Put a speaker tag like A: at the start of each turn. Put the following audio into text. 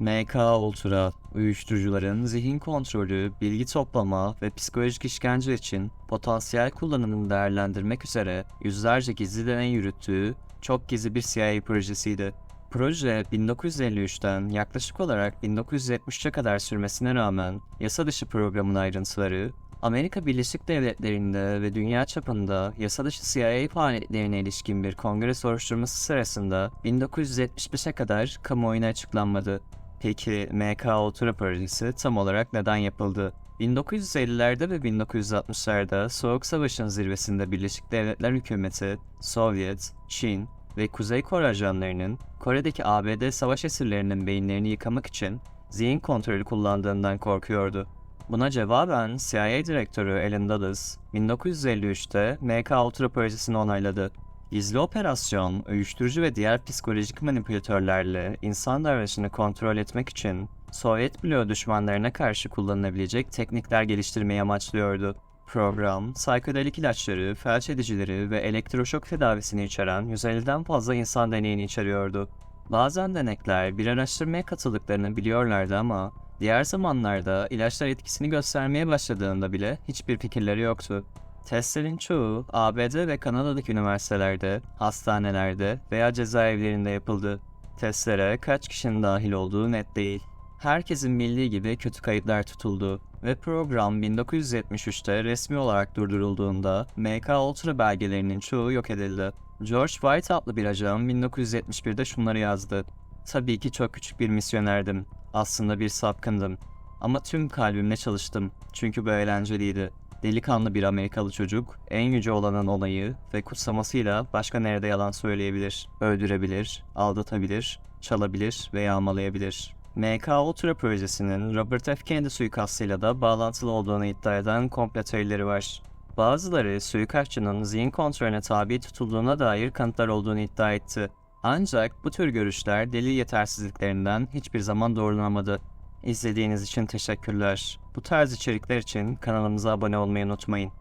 A: MK Ultra, uyuşturucuların zihin kontrolü, bilgi toplama ve psikolojik işkence için potansiyel kullanımını değerlendirmek üzere yüzlerce gizli deney yürüttüğü çok gizli bir CIA projesiydi. Proje 1953'ten yaklaşık olarak 1970'e kadar sürmesine rağmen yasa dışı programın ayrıntıları Amerika Birleşik Devletleri'nde ve dünya çapında yasa dışı CIA faaliyetlerine ilişkin bir kongre soruşturması sırasında 1975'e kadar kamuoyuna açıklanmadı. Peki MK Ultra projesi tam olarak neden yapıldı? 1950'lerde ve 1960'larda Soğuk Savaş'ın zirvesinde Birleşik Devletler Hükümeti, Sovyet, Çin ve Kuzey Kore ajanlarının Kore'deki ABD savaş esirlerinin beyinlerini yıkamak için zihin kontrolü kullandığından korkuyordu. Buna cevaben CIA direktörü Alan Dulles, 1953'te MK Ultra projesini onayladı. Gizli operasyon, uyuşturucu ve diğer psikolojik manipülatörlerle insan davranışını kontrol etmek için Sovyet bloğu düşmanlarına karşı kullanılabilecek teknikler geliştirmeyi amaçlıyordu. Program, psikodelik ilaçları, felç edicileri ve elektroşok tedavisini içeren 150'den fazla insan deneyini içeriyordu. Bazen denekler bir araştırmaya katıldıklarını biliyorlardı ama diğer zamanlarda ilaçlar etkisini göstermeye başladığında bile hiçbir fikirleri yoktu. Testlerin çoğu ABD ve Kanada'daki üniversitelerde, hastanelerde veya cezaevlerinde yapıldı. Testlere kaç kişinin dahil olduğu net değil. Herkesin bildiği gibi kötü kayıtlar tutuldu ve program 1973'te resmi olarak durdurulduğunda MK Ultra belgelerinin çoğu yok edildi. George White adlı bir ajan 1971'de şunları yazdı. Tabii ki çok küçük bir misyonerdim. Aslında bir sapkındım. Ama tüm kalbimle çalıştım. Çünkü bu eğlenceliydi. Delikanlı bir Amerikalı çocuk, en yüce olanın onayı ve kutsamasıyla başka nerede yalan söyleyebilir, öldürebilir, aldatabilir, çalabilir ve yağmalayabilir. MK Ultra projesinin Robert F. Kennedy suikastıyla da bağlantılı olduğunu iddia eden komplo teorileri var. Bazıları suikastçının zihin kontrolüne tabi tutulduğuna dair kanıtlar olduğunu iddia etti. Ancak bu tür görüşler delil yetersizliklerinden hiçbir zaman doğrulanamadı. İzlediğiniz için teşekkürler. Bu tarz içerikler için kanalımıza abone olmayı unutmayın.